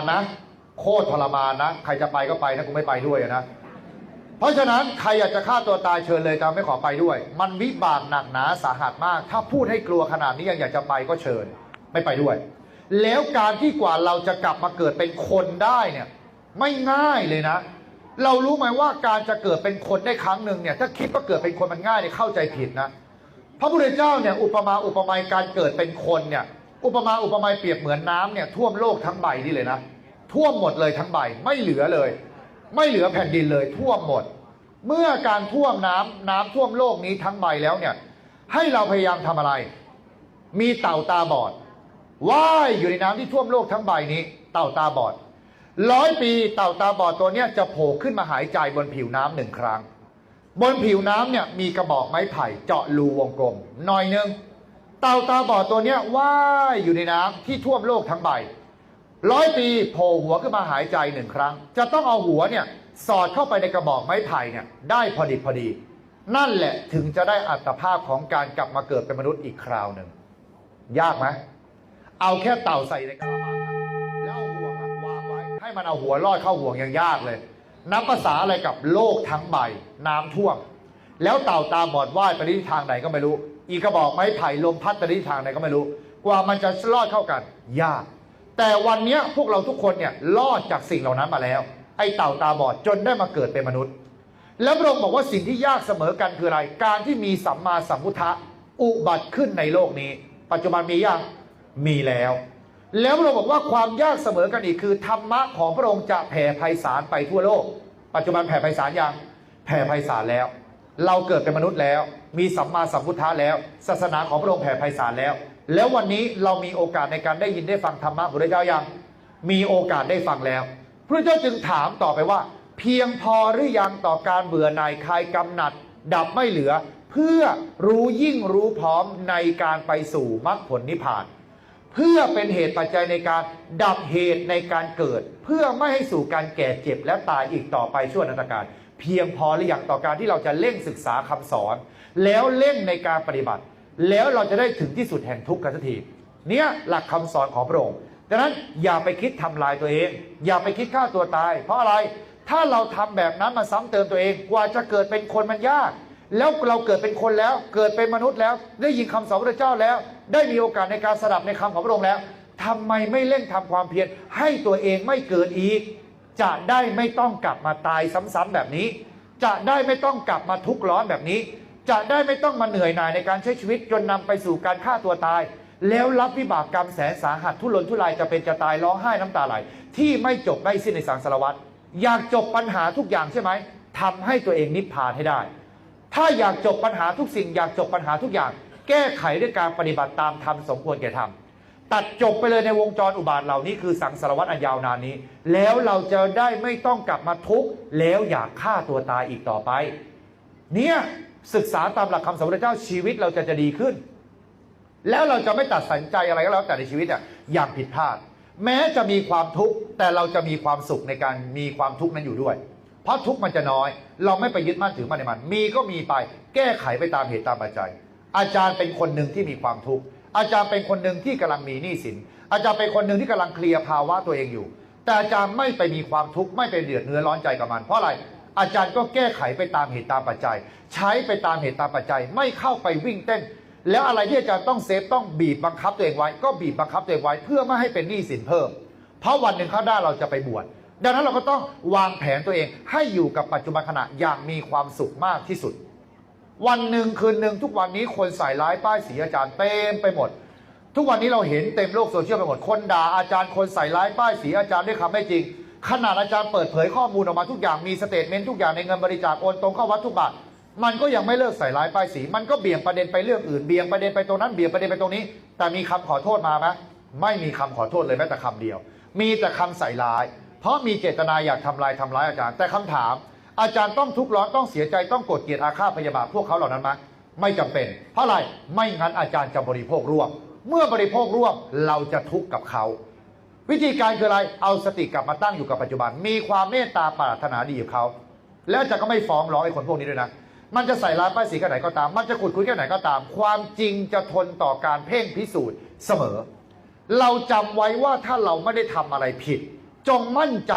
นะโคตรทรมานนะ ใครจะไปก็ไปนะกูไม่ไปด้วยนะ เพราะฉะนั้นใครอยากจะฆ่าตัวตายเชิญเลยแต่ไม่ขอไปด้วย มันวิบากหนักหนาสาหัสมาก ถ้าพูดให้กลัวขนาดนี้ยังอยากจะไปก็เชิญ ไม่ไปด้วย แล้วการที่กว่าเราจะกลับมาเกิดเป็นคนได้เนี่ย ไม่ง่ายเลยนะ เรารู้ไหมว่าการจะเกิดเป็นคนได้ครั้งหนึ่งเนี่ย ถ้าคิดว่าเกิดเป็นคนมันง่ายเนี่ยเข้าใจผิดนะ พระพุทธเจ้าเนี่ยอุปมาอุปไมยการเกิดเป็นคนเนี่ย อุปมาอุปไมยเปรียบเหมือนน้ำเนี่ยท่วมโลกทั้งใบนี่เลยนะท่วมหมดเลยทั้งใบ ไม่เหลือเลย ไม่เหลือแผ่นดินเลย ท่วมหมด เมื่อการท่วมน้ำน้ำท่วมโลกนี้ทั้งใบแล้วเนี่ย ให้เราพยายามทำอะไร มีเต่าตาบอดว่ายอยู่ในน้ำที่ท่วมโลกทั้งใบนี้ เต่าตาบอดร้อยปีเต่าตาบอดตัวเนี้ยจะโผล่ขึ้นมาหายใจบนผิวน้ำหนึ่งครั้ง บนผิวน้ำเนี่ยมีกระบอกไม้ไผ่เจาะรูวงกลมหน่อยนึง เต่าตาบอดตัวเนี้ยว่ายอยู่ในน้ำที่ท่วมโลกทั้งใบร้อยปีโผล่หัวขึ้นมาหายใจหนึ่งครั้ง จะต้องเอาหัวเนี่ยสอดเข้าไปในกระบอกไม้ไผ่เนี่ยได้พอดีพอดี นั่นแหละถึงจะได้อัตภาพของการกลับมาเกิดเป็นมนุษย์อีกคราวหนึ่งยากไหมเอาแค่เต่าใส่ในกระมังอะแล้วเอาห่วงอะวางไว้ ให้มันเอาหัวลอดเข้าห่วงยังยากเลยนับภาษาอะไรกับโลกทั้งใบ น้ำท่วม แล้วเต่าตาบอดว่ายไปทิศทางไหนก็ไม่รู้ อีกกระบอกไม้ไผ่ลมพัดไปในทิศทางไหนก็ไม่รู้ กว่ามันจะลอดเข้ากันยาก แต่วันนี้พวกเราทุกคนเนี่ยรอดจากสิ่งเหล่านั้นมาแล้ว ไอ้เต่าตาบอดจนได้มาเกิดเป็นมนุษย์ แล้วพระองค์บอกว่าสิ่งที่ยากเสมอกันคืออะไร การที่มีสัมมาสัมพุทธะอุบัติขึ้นในโลกนี้ ปัจจุบันมียังมีแล้ว แล้วพระองค์บอกว่าความยากเสมอกันอีกคือธรรมะของพระองค์จะแผ่ไพศาลไปทั่วโลก ปัจจุบันแผ่ไพศาลยังแผ่ไพศาลแล้ว เราเกิดเป็นมนุษย์แล้ว มีสัมมาสัมพุทธะแล้ว ศาสนาของพระองค์แผ่ไพศาลแล้ว แล้ววันนี้เรามีโอกาสในการได้ยินได้ฟังธรรมะพระพุทธเจ้ายัง มีโอกาสได้ฟังแล้วพระเจ้าจึงถามต่อไปว่า เพียงพอหรือยังต่อการเบื่อหน่ายคลายกำหนัด ดับไม่เหลือ เพื่อรู้ยิ่งรู้พร้อมในการไปสู่มรรคผลนิพพาน เพื่อเป็นเหตุปัจจัยในการดับเหตุในการเกิด เพื่อไม่ให้สู่การแก่เจ็บและตายอีกต่อไปชั่วนันตการ เพียงพอหรือยังต่อการที่เราจะเร่งศึกษาคำสอน แล้วเร่งในการปฏิบัติ แล้วเราจะได้ถึงที่สุดแห่งทุกข์กันสักทีเนี่ยหลักคำสอนของพระองค์ดังนั้นอย่าไปคิดทำลายตัวเอง อย่าไปคิดฆ่าตัวตาย เพราะอะไรถ้าเราทำแบบนั้นมาซ้ำเติมตัวเองกว่าจะเกิดเป็นคนมันยาก แล้วเราเกิดเป็นคนแล้ว เกิดเป็นมนุษย์แล้ว ได้ยินคำสอนพระเจ้าแล้ว ได้มีโอกาสในการสดับในคำของพระองค์แล้วทำไมไม่เร่งทำความเพียรให้ตัวเองไม่เกิดอีก จะได้ไม่ต้องกลับมาตายซ้ำๆแบบนี้ จะได้ไม่ต้องกลับมาทุกข์ร้อนแบบนี้ จะได้ไม่ต้องมาเหนื่อยหน่ายในการใช้ชีวิตจนนำไปสู่การฆ่าตัวตาย แล้วรับวิบากกรรมแสนสาหัสทุรนทุรายจะเป็นจะตายร้องไห้น้ำตาไหลที่ไม่จบไม่สิ้นในสังสารวัฏอยากจบปัญหาทุกอย่างใช่ไหมทำให้ตัวเองนิพพานให้ได้ ถ้าอยากจบปัญหาทุกสิ่ง อยากจบปัญหาทุกอย่าง แก้ไขด้วยการปฏิบัติตามธรรมสมควรแก่ธรรม ตัดจบไปเลยในวงจรอุบาทเหล่านี้คือสังสารวัฏอันยาวนานนี้ แล้วเราจะได้ไม่ต้องกลับมาทุกข์แล้วอยากฆ่าตัวตายอีกต่อไป เนี่ยศึกษาตามหลักคำสอนพระเจ้าชีวิตเราจะจะดีขึ้น แล้วเราจะไม่ตัดสินใจอะไรก็แล้วแต่ในชีวิตอะอย่างผิดพลาด แม้จะมีความทุกข์แต่เราจะมีความสุขในการมีความทุกข์นั้นอยู่ด้วย เพราะทุกข์มันจะน้อย เราไม่ไปยึดมั่นถือมั่นในมัน มีก็มีไป แก้ไขไปตามเหตุตามปัจจัย อาจารย์เป็นคนหนึ่งที่มีความทุกข์ อาจารย์เป็นคนหนึ่งที่กำลังมีหนี้สิน อาจารย์เป็นคนหนึ่งที่กำลังเคลียร์ภาวะตัวเองอยู่ แต่อาจารย์ไม่ไปมีความทุกข์ไม่ไปเดือดเนื้อร้อนใจกับมัน เพราะอะไร อาจารย์ก็แก้ไขไปตามเหตุตามปัจจัย ใช้ไปตามเหตุตามปัจจัย ไม่เข้าไปวิ่งเต้น แล้วอะไรที่อาจารย์ต้องเซฟต้องบีบบังคับตัวเองไว้ ก็บีบบังคับตัวเองไว้ เพื่อไม่ให้เป็นหนี้สินเพิ่ม เพราะวันหนึ่งข้างหน้าเราจะไปบวชดังนั้นเราก็ต้องวางแผนตัวเองให้อยู่กับปัจจุบันขณะอย่างมีความสุขมากที่สุด วันหนึ่งคืนหนึ่งทุกวันนี้คนใส่ร้ายป้ายสีอาจารย์เต็มไปหมด ทุกวันนี้เราเห็นเต็มโลกโซเชียลไปหมดคนด่าอาจารย์คนใส่ร้ายป้ายสีอาจารย์ด้วยคำไม่จริง ขนาดอาจารย์เปิดเผยข้อมูลออกมาทุกอย่างมีสเตทเมนต์ทุกอย่างในเงินบริจาคโอนตรงเข้าวัดทุกบาทมันก็ยังไม่เลิกใส่ร้ายป้ายสี มันก็เบี่ยงประเด็นไปเรื่องอื่นเบี่ยงประเด็นไปตรงนั้นเบี่ยงประเด็นไปตรงนี้ แต่มีคำขอโทษมาไหมไม่มีคำขอโทษเลยแม้แต่คำเดียว มีแต่คำใส่ร้าย เพราะมีเจตนาอยากทำลายทำร้ายอาจารย์ แต่คำถาม อาจารย์ต้องทุกข์ร้อนต้องเสียใจต้องโกรธเกลียดอาฆาตพยาบาทพวกเขาเหล่านั้นไหมไม่จำเป็น เพราะอะไรไม่งั้นอาจารย์จะบริโภคร่วม เมื่อบริโภคร่วมเราจะทุกข์กับเขาวิธีการคืออะไร เอาสติกลับมาตั้งอยู่กับปัจจุบัน มีความเมตตาปรารถนาดีกับเขา แล้วจารย์ก็ไม่ฟ้องร้องไอ้คนพวกนี้ด้วยนะ มันจะใส่ร้ายป้ายสีแค่ไหนก็ตาม มันจะขุดคุยแค่ไหนก็ตาม ความจริงจะทนต่อการเพ่งพิสูจน์เสมอ เราจำไว้ว่าถ้าเราไม่ได้ทำอะไรผิด จงมั่นใจ